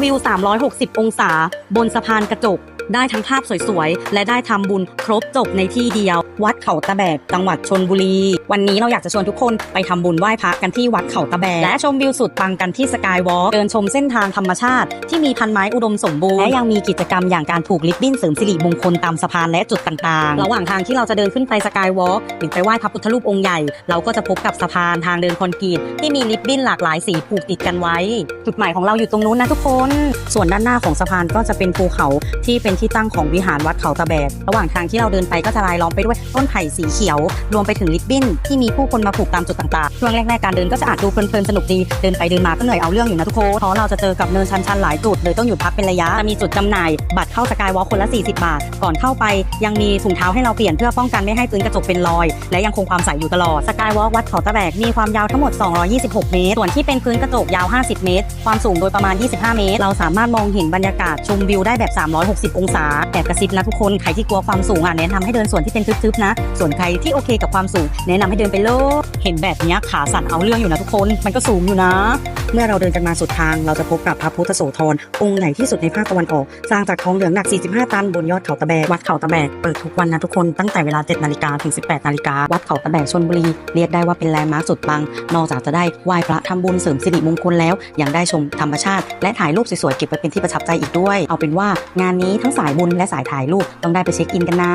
วิว 360 องศา บนสะพานกระจก ได้ทั้งภาพสวยๆ และได้ทำบุญครบจบในที่เดียว วัดเขาตะแบกจังหวัดชนบุรี วันนี้เราอยากจะชวนทุกคนไปทำบุญไหว้พระกันที่วัดเขาตะแบกและชมวิวสุดปังกันที่สกายวอล์กเดินชมเส้นทางธรรมชาติ ที่มีพันไม้อุดมสมบูรณ์และยังมีกิจกรรมอย่างการผูกลิบบิ้นเสริมสิริมงคลตามสะพานและจุดต่างๆ ระหว่างทางที่เราจะเดินขึ้นไปสกายวอล์กหรือไปไหว้พระพุทธรูปองค์ใหญ่ เราก็จะพบกับสะพานทางเดินคอนกรีตที่มีลิบบิ้นหลากหลายสีผูกติดกันไว้ จุดหมายของเราอยู่ตรงนู้นนะทุกคน ส่วนด้านหน้าของสะพานก็จะเป็นภูเขาที่เป็นที่ตั้งของวิหารวัดเขาตะแบกระหว่างทางที่เราเดินไปก็จะรายล้อมไปด้วยต้นไผ่สีเขียว รวมไปถึงลิบบิ้นที่มีผู้คนมาผูกตามจุดต่างๆ ช่วงแรกๆการเดินก็จะอาจดูเพลินๆสนุกดี เดินไปเดินมาก็เหนื่อยเอาเรื่องอยู่นะทุกคนเพราะเราจะเจอกับเนินชันๆหลายจุดเลยต้องหยุดพักเป็นระยะจะมีจุดจำหน่าย บัตรเข้าสกายวอล์กคนละ 40 บาท ก่อนเข้าไปยังมีถุงเท้าให้เราเปลี่ยนเพื่อป้องกันไม่ให้พื้นกระจกเป็นรอย และยังคงความใสอยู่ตลอดสกายวอล์กวัดเขาตะแบกมีความยาวทั้งหมด 226 เมตร ส่วนที่เป็นพื้นกระจกยาว 50 เมตร ความสูงโดยประมาณ 25 เมตร เราสามารถมองเห็นบรรยากาศชมวิวได้แบบ 360 องศาแอบกระซิบนะทุกคนใครที่กลัวความสูงอะแนะนำให้เดินส่วนที่เป็นทึบนะ ส่วนใครที่โอเคกับความสูง แนะนำให้เดินไปโลดเห็นแบบนี้ขาสั่นเอาเรื่องอยู่นะทุกคน มันก็สูงอยู่นะ เมื่อเราเดินกันมาสุดทาง เราจะพบกับพระพุทธโสธรองค์ใหญ่ที่สุดในภาคตะวันออก สร้างจากทองเหลืองหนัก 45 ตันบนยอดเขาตะแบกวัดเขาตะแบกเปิดทุกวันนะทุกคนตั้งแต่เวลา 7 นาฬิกาถึง 18 นาฬิกาวัดเขาตะแบกชนบุรี เรียกได้ว่าเป็นแลนด์มาร์คสุดปัง นอกจากจะได้ไหว้พระทำบุญเสริมสิริมงคลแล้ว ยังได้ชมธรรมชาติ และถ่ายรูปสวยๆเก็บไว้เป็นที่ประทับใจอีกด้วย เอาเป็นว่างานนี้ทั้งสายบุญและสายถ่ายรูปต้องได้ไปเช็คอินกันนะ